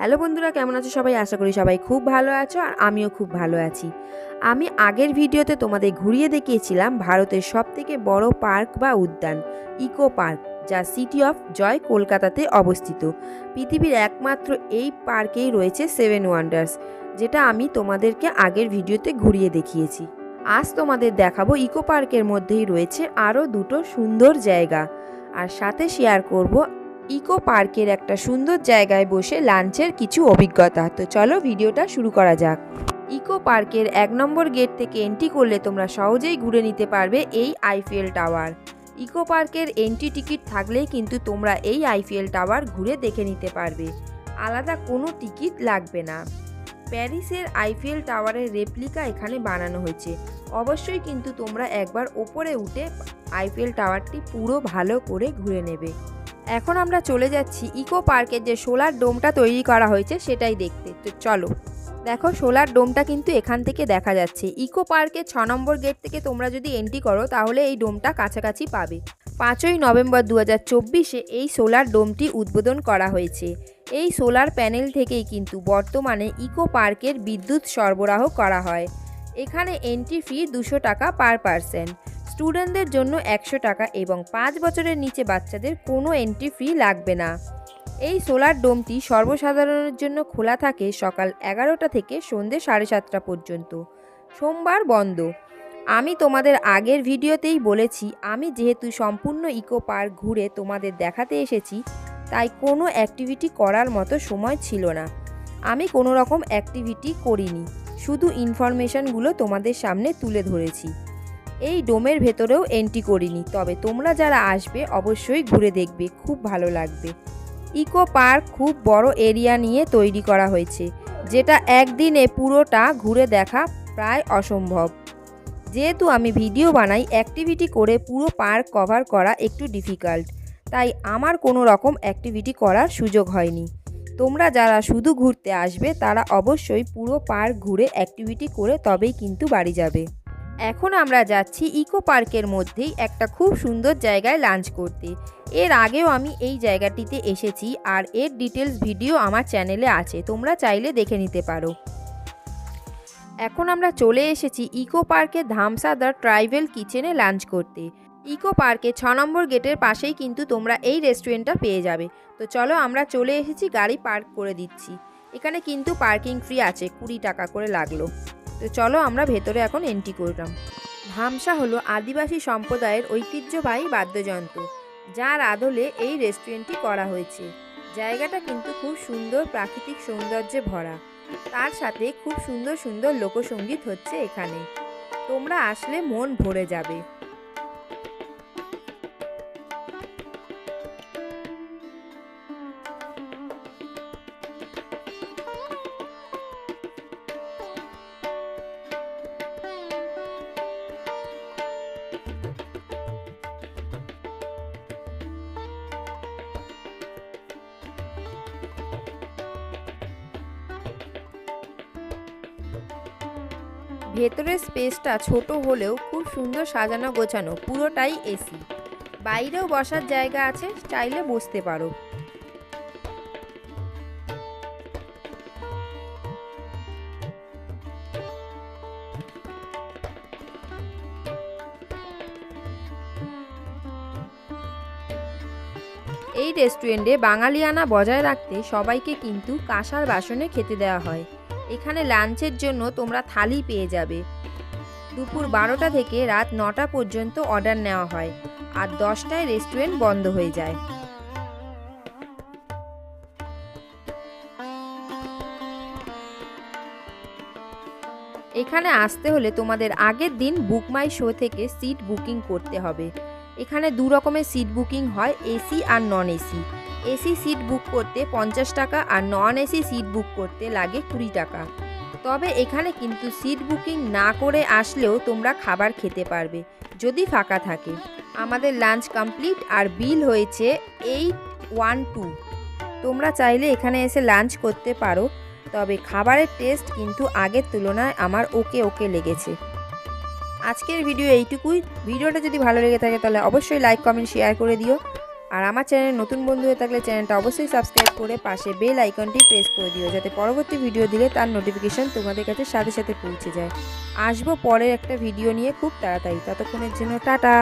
Hello বন্ধুরা, কেমন আছো সবাই? আশা করি সবাই খুব ভালো আছো আর আমিও খুব ভালো আছি। আমি আগের ভিডিওতে তোমাদের ঘুরিয়ে দেখিয়েছিলাম ভারতের সবথেকে বড় পার্ক বা উদ্যান, ইকো পার্ক, যা সিটি অফ জয় কলকাতাতে অবস্থিত। পৃথিবীর একমাত্র এই পার্কেই রয়েছে সেভেন ওয়ান্ডার্স, যেটা আমি তোমাদেরকে আগের ভিডিওতে ঘুরিয়ে দেখিয়েছি। আজ তোমাদের দেখাবো ইকো পার্কের মধ্যেই রয়েছে আরও দুটো সুন্দর জায়গা, আর সাথে শেয়ার করব ইকো পার্কের একটা সুন্দর জায়গায় বসে লাঞ্চের কিছু অভিজ্ঞতা। তো চলো ভিডিওটা শুরু করা যাক। ইকো পার্কের এক নম্বর গেট থেকে এন্ট্রি করলে তোমরা সহজেই ঘুরে নিতে পারবে এই আইফিএল টাওয়ার। ইকো পার্কের এন্ট্রি টিকিট থাকলেই কিন্তু তোমরা এই আইফিএল টাওয়ার ঘুরে দেখে নিতে পারবে। আলাদা কোনো টিকিট লাগবে না। প্যারিসের আইফিএল টাওয়ারের রেপ্লিকা এখানে বানানো হয়েছে। অবশ্যই কিন্তু তোমরা একবার ওপরে উঠে আইফিএল টাওয়ারটি পুরো ভালো করে ঘুরে নেবে। এখন আমরা চলে যাচ্ছি ইকো পার্কের যে সোলার ডোমটা তৈরি করা হয়েছে সেটাই দেখতে। তো চলো, দেখো সোলার ডোমটা কিন্তু এখান থেকে দেখা যাচ্ছে। ইকো পার্কের ছ নম্বর গেট থেকে তোমরা যদি এন্ট্রি করো, তাহলে এই ডোমটা কাছাকাছি পাবে। পাঁচই নভেম্বর দু হাজার চব্বিশে এই সোলার ডোমটি উদ্বোধন করা হয়েছে। এই সোলার প্যানেল থেকেই কিন্তু বর্তমানে ইকো পার্কের বিদ্যুৎ সরবরাহ করা হয়। এখানে এন্ট্রি ফি দুশো টাকা পার পার্সেন্ট স্টুডেন্টদের জন্য একশো টাকা এবং পাঁচ বছরের নিচে বাচ্চাদের কোনো এন্ট্রি ফি লাগবে না। এই সোলার ডোমটি সর্বসাধারণের জন্য খোলা থাকে সকাল এগারোটা থেকে সন্ধে সাড়ে সাতটা পর্যন্ত। সোমবার বন্ধ। আমি তোমাদের আগের ভিডিওতেই বলেছি, আমি যেহেতু সম্পূর্ণ ইকো পার্ক ঘুরে তোমাদের দেখাতে এসেছি, তাই কোনো অ্যাক্টিভিটি করার মতো সময় ছিল না। আমি কোনো রকম অ্যাক্টিভিটি করিনি। শুধু ইনফরমেশনগুলো তোমাদের সামনে তুলে ধরেছি। এই ডোমের ভেতরেও এন্ট্রি করিনি। তবে তোমরা যারা আসবে, অবশ্যই ঘুরে দেখবে, খুব ভালো লাগবে। ইকো পার্ক খুব বড় এরিয়া নিয়ে তৈরি করা হয়েছে, যেটা একদিনে পুরোটা ঘুরে দেখা প্রায় অসম্ভব। যেহেতু আমি ভিডিও বানাই অ্যাক্টিভিটি করে পুরো পার্ক কভার করা একটু ডিফিকাল্ট তাই আমার কোনো রকম অ্যাক্টিভিটি করার সুযোগ হয়নি। তোমরা যারা শুধু ঘুরতে আসবে, তারা অবশ্যই পুরো পার্ক ঘুরে অ্যাক্টিভিটি করে তবেই কিন্তু বাড়ি যাবে। এখন আমরা যাচ্ছি ইকো পার্কের মধ্যেই একটা খুব সুন্দর জায়গায় লাঞ্চ করতে। এর আগেও আমি এই জায়গাটিতে এসেছি আর এর ডিটেলস ভিডিও আমার চ্যানেলে আছে, তোমরা চাইলে দেখে নিতে পারো। এখন আমরা চলে এসেছি ইকো পার্কে ধামসা দ্য ট্রাইবেল কিচেনে লাঞ্চ করতে। ইকো পার্কে ছ নম্বর গেটের পাশেই কিন্তু তোমরা এই রেস্টুরেন্টটা পেয়ে যাবে। তো চলো আমরা চলে এসেছি, গাড়ি পার্ক করে দিচ্ছি। এখানে কিন্তু পার্কিং ফ্রি আছে, কুড়ি টাকা করে লাগল। তো চলো আমরা ভেতরে এখন এন্ট্রি করলাম। ভামসা হলো আদিবাসী সম্প্রদায়ের ঐতিহ্যবাহী বাদ্যযন্ত্র, যার আদলে এই রেস্টুরেন্টটি করা হয়েছে। জায়গাটা কিন্তু খুব সুন্দর প্রাকৃতিক সৌন্দর্যে ভরা। তার সাথে খুব সুন্দর সুন্দর লোকসঙ্গীত হচ্ছে এখানে। তোমরা আসলে মন ভরে যাবে। ভেতরের স্পেসটা ছোট হলেও খুব সুন্দর সাজানো গোছানো, পুরোটাই এসি। বাইরেও বসার জায়গা আছে, চাইলে বসতে পারো। এই রেস্টুরেন্টে বাঙালিয়ানা বজায় রাখতে সবাইকে কিন্তু কাঁসার বাসনে খেতে দেওয়া হয়। এখানে লাঞ্চের জন্য তোমরা থালি পেয়ে যাবে। দুপুর বারোটা থেকে রাত নটা পর্যন্ত অর্ডার নেওয়া হয় আর দশটায় রেস্টুরেন্ট বন্ধ হয়ে যায়। এখানে আসতে হলে তোমাদের আগের দিন বুক মাই শো থেকে সিট বুকিং করতে হবে। এখানে দু রকমের সিট বুকিং হয়, এসি আর non AC. AC seat book করতে পঞ্চাশ টাকা আর নন এসি সিট বুক করতে লাগে কুড়ি টাকা। তবে এখানে কিন্তু সিট বুকিং না করে আসলেও তোমরা খাবার খেতে পারবে, যদি ফাঁকা থাকে। আমাদের লাঞ্চ কমপ্লিট আর বিল হয়েছে এইট ওয়ান টু। তোমরা চাইলে এখানে এসে লাঞ্চ করতে পারো, তবে খাবারের টেস্ট কিন্তু আগের তুলনায় আমার ওকে ওকে লেগেছে। আজকের ভিডিও এইটুকুই। ভিডিওটা যদি ভালো লেগে থাকে তাহলে অবশ্যই লাইক, কমেন্ট, শেয়ার করে দিও। আর আমার চ্যানেলে নতুন বন্ধু হয়ে থাকলে চ্যানেলটা অবশ্যই সাবস্ক্রাইব করে পাশে বেল আইকনটি প্রেস করে দিও, যাতে পরবর্তী ভিডিও দিলে তার নোটিফিকেশান তোমাদের কাছে সাথে সাথে পৌঁছে যায়। আসব পরের একটা ভিডিও নিয়ে খুব তাড়াতাড়ি। ততক্ষণের জন্য টাটা!